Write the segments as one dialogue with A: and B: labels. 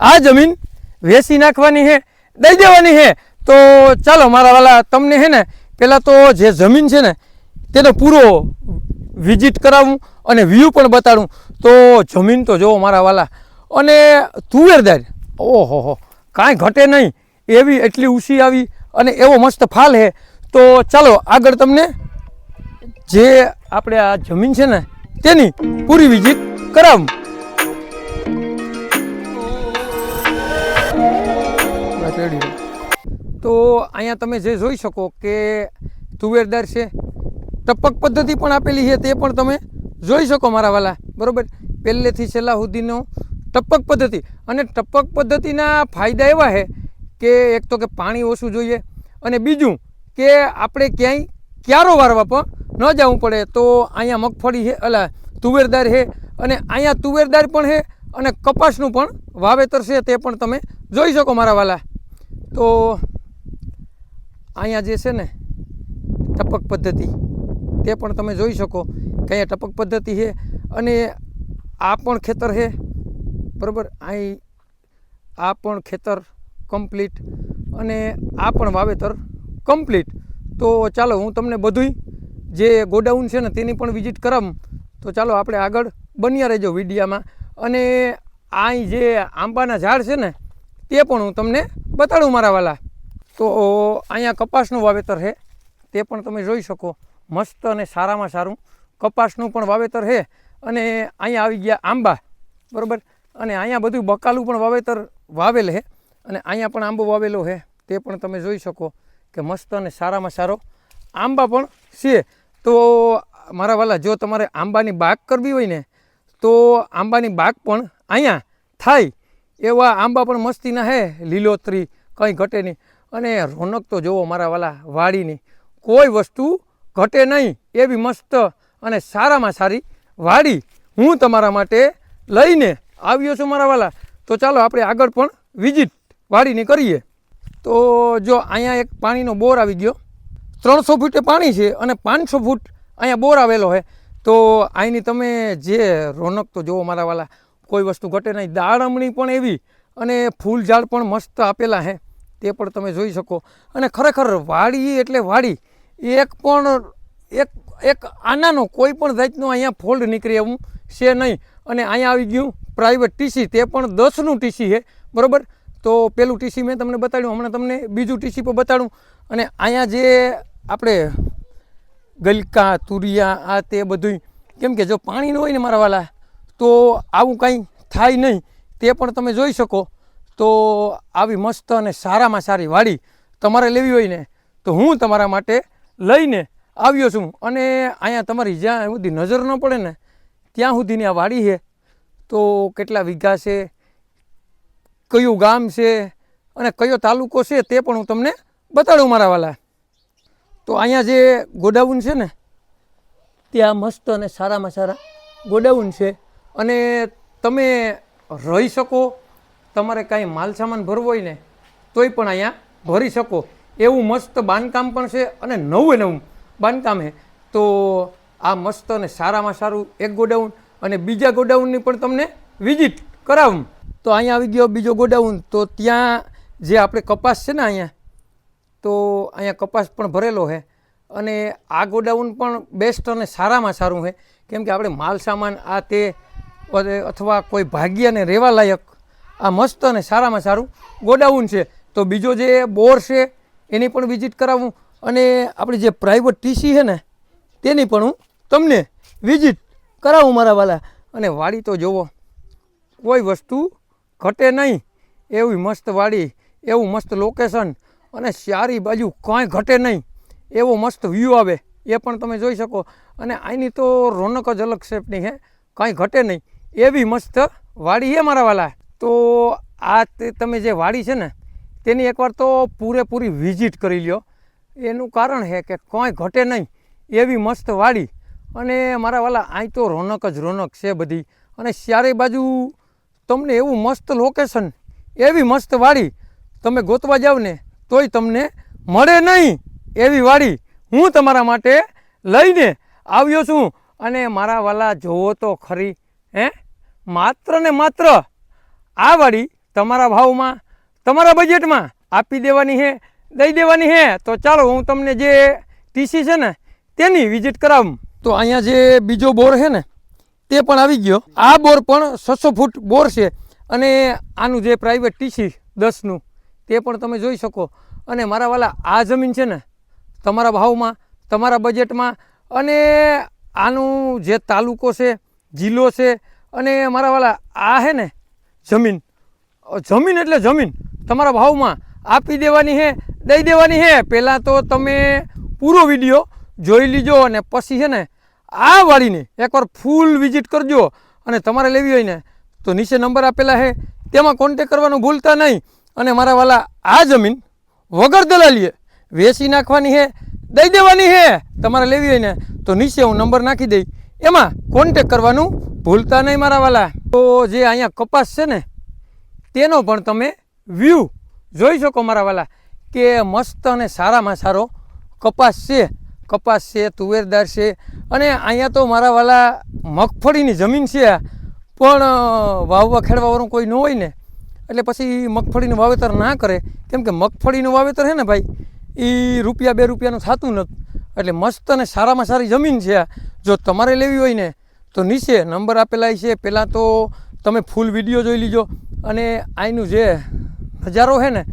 A: આ જમીન વેચી નાખવાની છે દઈ દેવાની છે તો ચાલો, મારા વાલા, તમને છે ને પહેલાં તો જે જમીન છે ને, તેનો પૂરો વિઝિટ કરાવું અને વ્યૂ પણ બતાડું. તો જમીન તો જોવો, મારા વાલા. અને તુવેરદાર ઓહો હો, કાંઈ ઘટે નહીં. એવી એટલી ઊંચી આવી અને એવો મસ્ત ફાલ છે તો ચાલો, આગળ તમને જે આપણે આ જમીન છે ને, તેની પૂરી વિઝિટ કરાવું. બસ તો અહીંયા તમે જે જોઈ શકો કે તુવેરદાર છે, ટપક પદ્ધતિ પણ આપેલી છે તે પણ તમે જોઈ શકો મારા વાલા, બરાબર? પહેલેથી છેલ્લા સુધીનો ટપક પદ્ધતિ. અને ટપક પદ્ધતિના ફાયદા એવા છે કે એક તો કે પાણી ઓછું જોઈએ અને બીજું કે આપણે ક્યાંય ક્યારો વારવા પણ ન જવું પડે. તો અહીંયા મગફળી છે, અલા તુવેરદાર છે અને અહીંયા તુવેરદાર પણ છે અને કપાસનું પણ વાવેતર છે તે પણ તમે જોઈ શકો મારા વાલા. તો અહીંયા જે છે ને ટપક પદ્ધતિ, તે પણ તમે જોઈ શકો કે અહીંયા ટપક પદ્ધતિ છે અને આ પણ ખેતર છે, બરાબર? અહીં આ પણ ખેતર કમ્પ્લીટ અને આ પણ વાવેતર કમ્પ્લીટ તો ચાલો હું તમને બધુંય જે ગોડાઉન છે ને તેની પણ વિઝિટ કરમ તો ચાલો આપણે આગળ બન્યા રહેજો વિડીયામાં. અને અહીં જે આંબાના ઝાડ છે ને તે પણ હું તમને બતાડું મારા વાલા. તો અહીંયા કપાસનું વાવેતર છે. તે પણ તમે જોઈ શકો. મસ્ત અને સારામાં સારું કપાસનું પણ વાવેતર છે. અને અહીંયા આવી ગયા આંબા. બરાબર? અને અહીંયા બધું બકાલું પણ વાવેતર વાવેલ છે. અને અહીંયા પણ આંબો વાવેલો છે. તે પણ તમે જોઈ શકો કે મસ્ત અને સારામાં સારો આંબા પણ છે. તો મારા વાલા, જો તમારે આંબાની બાગ કરવી હોય ને, તો આંબાની બાગ પણ અહીંયા થાય. એવા આંબા પણ મસ્તીના હે, લીલોતરી, કંઈ ઘટે નહીં. અને રોનક તો જોવો મારા વાલા, વાડીની. કોઈ વસ્તુ ઘટે નહીં, એવી મસ્ત અને સારામાં સારી વાડી હું તમારા માટે લઈને આવ્યો છું મારા વાલા. તો ચાલો આપણે આગળ પણ વિઝિટ વાડીની કરીએ. તો જો અહીંયા એક પાણીનો બોર આવી ગયો. ત્રણસો ફૂટે પાણી છે અને પાંચસો ફૂટ અહીંયા બોર આવેલો છે તો અહીંની તમે જે રોનક તો જોવો મારા વાલા કોઈ વસ્તુ ઘટે નહીં. દાળમણી પણ એવી અને ફૂલ ઝાડ પણ મસ્ત આપેલા હે. તે પણ તમે જોઈ શકો. અને ખરેખર વાડી એટલે વાડી. એક પણ, એક એક આનાનો કોઈ પણ જાતનો અહીંયા ફોલ્ડ નીકળે એવું છે નહીં. અને અહીંયા આવી ગયું પ્રાઇવેટ ટીસી. તે પણ દસનું ટીસી છે બરાબર? તો પેલું ટીસી મેં તમને બતાડ્યું. હમણાં તમને બીજું ટીસી પણ બતાડું. અને અહીંયા જે આપણે ગલકા, તુરિયા, આ તે બધું કેમ કે જો પાણી ન હોય ને મારા વાલા તો આવું કાંઈ થાય નહીં. તે પણ તમે જોઈ શકો. તો આવી મસ્ત અને સારામાં સારી વાડી તમારે લેવી હોય ને, તો હું તમારા માટે લઈને આવ્યો છું. અને અહીંયા તમારી જ્યાં સુધી નજર ન પડે ને, ત્યાં સુધીની આ વાડી છે. તો કેટલા વીઘા છે, કયું ગામ છે, અને કયો તાલુકો છે તે પણ હું તમને બતાડું મારા વાલા. તો અહીંયા જે ગોડાઉન છે ને, ત્યાં મસ્ત અને સારામાં સારા ગોડાઉન છે. અને તમે રહી શકો, તમારે કાંઈ માલ સામાન ભરવો હોય ને, તોય પણ અહીંયા ભરી શકો. એવું મસ્ત બાંધકામ પણ છે અને નવું નવું બાંધકામ છે. તો આ મસ્ત અને સારામાં સારું એક ગોડાઉન અને બીજા ગોડાઉનની પણ તમને વિઝિટ કરાવું. તો અહીંયા આવી ગયો બીજો ગોડાઉન. તો ત્યાં જે આપણે કપાસ છે ને અહીંયા, તો અહીંયા કપાસ પણ ભરેલો છે. અને આ ગોડાઉન પણ બેસ્ટ અને સારામાં સારું છે. કેમ કે આપણે માલ સામાન આ તે અથવા કોઈ ભાગ્યને રહેવા લાયક આ મસ્ત અને સારામાં સારું ગોડાઉન છે. તો બીજો જે બોર છે, એની પણ વિઝિટ કરાવું. અને આપણી જે પ્રાઇવેટ ટીસી છે ને, તેની પણ હું તમને વિઝિટ કરાવું મારા વાલા. અને વાડી તો જુઓ કોઈ વસ્તુ ઘટે નહીં. એવી મસ્ત વાડી, એવું મસ્ત લોકેશન અને ચારી બાજુ કાંઈ ઘટે નહીં. એવો મસ્ત વ્યૂ આવે, એ પણ તમે જોઈ શકો. અને અહીંની તો રોનક જ અલગ શેપની છે કાંઈ ઘટે નહીં. એવી મસ્ત. વાડી છે મારા વાલા. તો આ તમે જે વાડી છે ને, તેની એકવાર તો પૂરેપૂરી વિઝિટ કરી લ્યો. એનું કારણ છે કે કંઈ ઘટે નહીં. એવી મસ્ત વાડી. અને મારા વાલા અહીં તો રોનક જ રોનક છે બધી. અને ચારે બાજુ તમને એવું મસ્ત લોકેશન એવી મસ્ત વાડી. તમે ગોતવા જાવ ને, તોય તમને મળે નહીં એવી વાડી. હું તમારા માટે લઈને આવ્યો છું. અને મારા વાલા જોવો તો ખરી હે? માત્ર ને માત્ર આ વાળી તમારા ભાવમાં, તમારા બજેટમાં આપી દેવાની છે દઈ દેવાની હે. તો ચાલો હું તમને જે ટીસી છે ને, તેની વિઝિટ કરાવું. તો અહીંયા જે બીજો બોર છે ને, તે પણ આવી ગયો. આ બોર પણ છસો ફૂટ બોર છે અને આનું જે પ્રાઇવેટ ટીસી દસનું, તે પણ તમે જોઈ શકો. અને મારા વાલા, આ જમીન છે ને, તમારા ભાવમાં, તમારા બજેટમાં અને આનું જે તાલુકો છે જિલ્લો છે અને મારા વાલા આ છે ને જમીન. જમીન એટલે જમીન. તમારા ભાવમાં આપી દેવાની હે, દઈ દેવાની છે પહેલાં તો તમે પૂરો વીડિયો જોઈ લીજો અને પછી છે ને આ વાળીને એકવાર ફૂલ વિઝિટ કરજો. અને તમારે લેવી હોય ને તો નીચે નંબર આપેલા છે તેમાં કોન્ટેક કરવાનું ભૂલતા નહીં. અને મારા વાલા આ જમીન વગર દલાલીએ વેચી નાખવાની છે દઈ દેવાની છે તમારે લેવી હોય ને તો નીચે હું નંબર નાખી દઈ. એમાં કોન્ટેક કરવાનું ભૂલતા નહીં મારા વાલા. તો જે અહીંયા કપાસ છે ને, તેનો પણ તમે વ્યૂ જોઈ શકો મારા વાલા કે મસ્ત અને સારામાં સારો કપાસ છે. કપાસ છે, તુવેરદાર છે અને અહીંયા તો મારા વાલા મગફળીની જમીન છે. પણ વાવવા ખેડવાવાળું કોઈ ન હોય ને, એટલે પછી મગફળીનું વાવેતર ના કરે. કેમ કે મગફળીનું વાવેતર છે ને ભાઈ એ રૂપિયા બે રૂપિયાનું થતું નથી. એટલે મસ્ત અને સારામાં સારી જમીન છે જો તમારે લેવી હોય ને, તો નીચે નંબર આપેલા છે. પહેલાં તો તમે ફૂલ વીડિયો જોઈ લીજો. અને અહીંનું જે નજારો છે ને,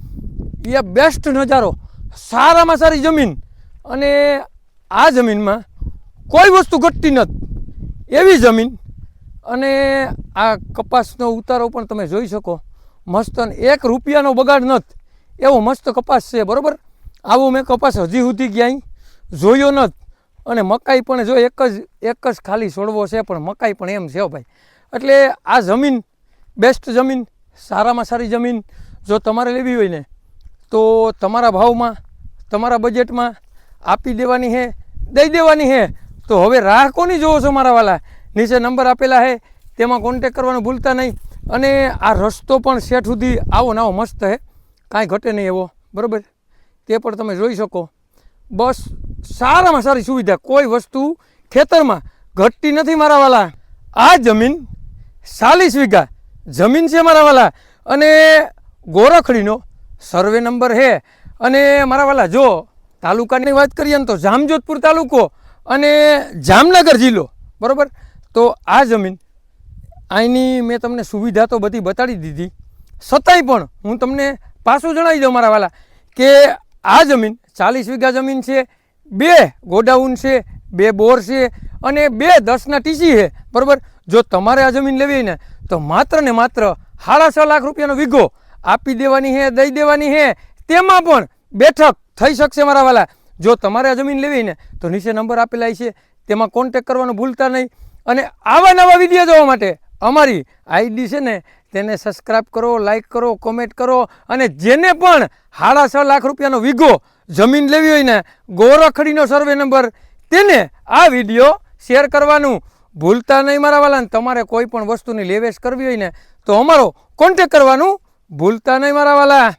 A: એ બેસ્ટ નજારો. સારામાં સારી જમીન. અને આ જમીનમાં કોઈ વસ્તુ ઘટતી નથી. એવી જમીન. અને આ કપાસનો ઉતારો પણ તમે જોઈ શકો. મસ્ત એક રૂપિયાનો બગાડ નથી. એવો મસ્ત કપાસ છે, બરાબર? આવો મેં કપાસ હજી સુધી ક્યાંય જોયો ન અને મકાઈ પણ જો એક જ એક જ ખાલી છોડવો છે, પણ મકાઈ પણ એમ છે ભાઈ. એટલે આ જમીન બેસ્ટ જમીન, સારામાં સારી જમીન, જો તમારે લેવી હોય ને, તો તમારા ભાવમાં, તમારા બજેટમાં આપી દેવાની છે દઈ દેવાની છે તો હવે રાહ કોની જોવો છો મારા વાલા? નીચે નંબર આપેલા છે તેમાં કોન્ટેક કરવાનું ભૂલતા નહીં. અને આ રસ્તો પણ શેઠ સુધી આવો ને આવો મસ્ત છે કાંઈ ઘટે નહીં એવો. બરાબર? તે પણ તમે જોઈ શકો. બસ સારામાં સારી સુવિધા, કોઈ વસ્તુ ખેતરમાં ઘટતી નથી મારા વાલા. આ જમીન ચાલીસ વીઘા જમીન છે મારા વાલા. અને ગોરખડીનો સર્વે નંબર છે અને મારા વાલા, જો તાલુકાની વાત કરીએ ને તો જામજોધપુર તાલુકો અને જામનગર જિલ્લો, બરાબર? તો આ જમીન અહીંની મેં તમને સુવિધા તો બધી બતાડી દીધી. છતાંય પણ હું તમને પાછું જણાવી દઉં મારા વાલા, કે આ જમીન ચાલીસ વીઘા જમીન છે. બે ગોડાઉન છે, બે બોર છે અને બે દસના ટીસી છે, બરાબર? જો તમારે આ જમીન લેવી ને, તો માત્ર ને માત્ર સાડા છ લાખ રૂપિયાનો વીઘો આપી દેવાની છે દઈ દેવાની છે તેમાં પણ બેઠક થઈ શકશે મારા વાલા. જો તમારે આ જમીન લેવી ને, તો નીચે નંબર આપેલા છે, તેમાં કોન્ટેક કરવાનું ભૂલતા નહીં. અને આવા નવા વીડિયો જોવા માટે અમારી આઈડી છે ને, તેને સબસ્ક્રાઇબ કરો લાઈક કરો કોમેન્ટ કરો અને જેને પણ સાડા છ લાખ રૂપિયાનો વીઘો જમીન લેવી હોય ને, ગોરખડીનો સર્વે નંબર તેને આ વીડિયો શેર કરવાનું. ભૂલતા નહીં મારા વાલા ને તમારે કોઈ પણ વસ્તુની લેવેશ કરવી હોય ને, તો અમારો કોન્ટેક કરવાનું ભૂલતા નહીં મારા વાલા.